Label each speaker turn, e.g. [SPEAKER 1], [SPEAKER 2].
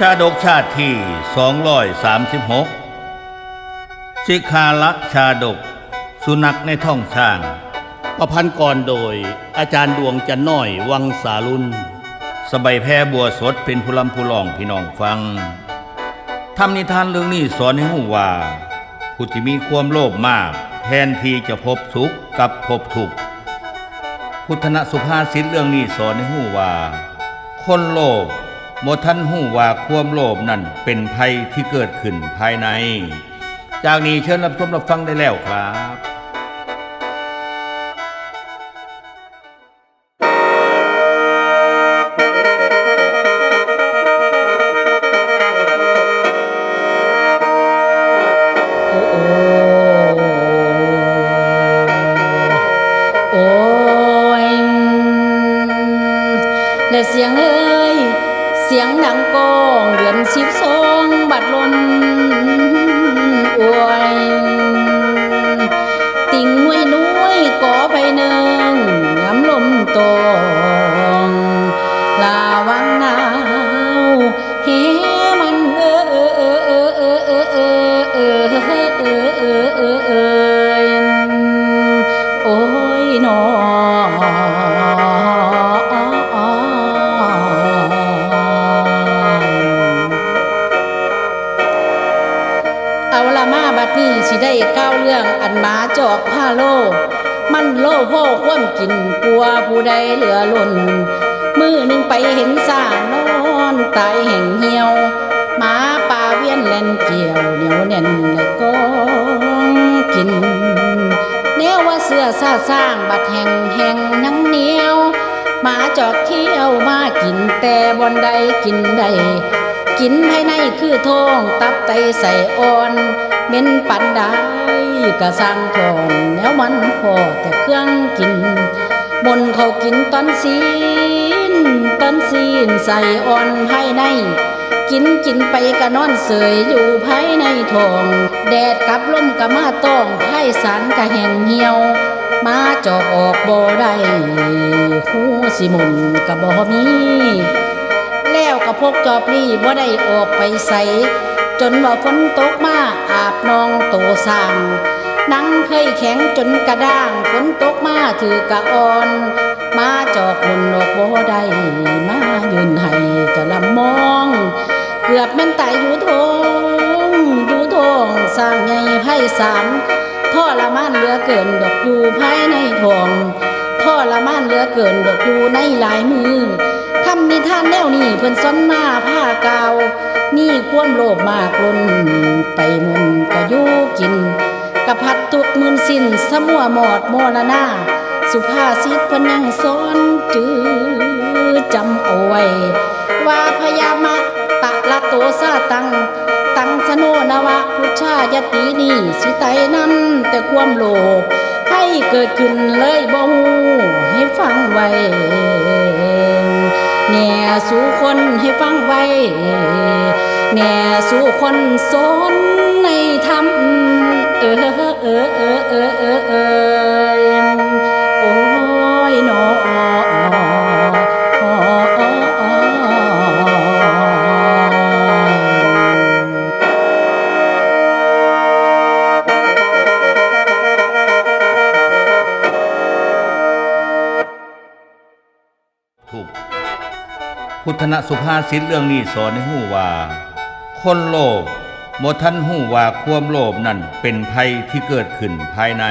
[SPEAKER 1] ชาดกชาติที่ 236 สิกขาละชาดก สุนัขในท้องช้าง
[SPEAKER 2] ประพันธ์ก่อนโดย อาจารย์ดวงจันน้อยวังสารุณ
[SPEAKER 1] สบายแพรบัวสดเป็นผู้ลำผู้ลองพี่น้องฟังทำนิทานเรื่องนี้สอนให้หูว่า ผู้ที่มีความโลภมาก แทนที่จะพบสุขกับพบทุกข์พุทธนสุภาษิตเรื่องนี้สอนให้หูว่า คนโลภ บ่ทันหูว่าความโลภนั่นเป็นภัยที่เกิดขึ้นภายใน จากนี้เชิญรับชมรับฟังได้แล้วครับ
[SPEAKER 3] โอ้โอ้โอ้ยและเสียงเอ้ย เสียงดังก้องเดือนสิบสองบัดลนอวย สิได้ก้าวเรื่องอันหมาจอกผ้าโล มันโลพ่อคว่ำกินกลัวผู้ใดเหลือล้นมือหนึ่งไปเห็นสางนอนตายแห่งเหี่ยวหมาป่าเวียนแล่นเกี่ยวเหนียวแน่นและกองกินแนวว่าเสื้อซาสร้างบัดแห่งแห่งนังเหนียวหมาจอกเที่ยวมากินแต่บอนใดกินใดกินภายใน คือท้องตับไตใส่อ่อนเม้นปันได้กะสร้างทอนแล้วมันพอแต่เครื่องกินบนเขากินตอนซีนตอนซีนใส่อ่อนภายใน กินกินไปกะนอนเสยอยู่ภายในท้อง แดดกับลมกะมาต้องไข้สารกะแห้งเหี่ยวมาจอกออกบ่ได้หูสิมุนกะบ่มี พกจอบรีบ่ได้ออกไปใส จนว่าฝนตกมาอาบนองโตสร้างนังเคยแข็งจนกระด้างฝนตกมาถือกระอ่อน มาจอกหมุนออกบ่ได้มายืนให้จะลำมอง เกือบแม่นตายอยู่ทงอยู่ทงสร้างใหญ่ไพศาลทรมานเหลือเกินดอกอยู่ภายในทอง ทรมานเหลือเกินดอกอยู่ในหลายมือคำนิทานแนวนี้เพิ่นสอนมาผ้ากาว นี่ความโลภมากล้นไปมุนกะยู่กินกะพัดทุกมืนสิ้นสมัวหมอดมรณาสุภาษิตเพิ่นยังสอนจือจำเอาไว้ ว่าพยามะตะละโตซาตัง ตังสโนนวะพุชชายตินี่สิไตนำแต่ความโลภให้เกิดขึ้นเลย แน่สู่คนให้ฟังไว้แน่สู่คนสนในธรรมเออเออเออเออเออ
[SPEAKER 1] พุทธนสุภาษิตเรื่องนี้สอนให้หูว่า คนโลภโมทันหูว่าความโลภนั่นเป็นภัยที่เกิดขึ้นภายใน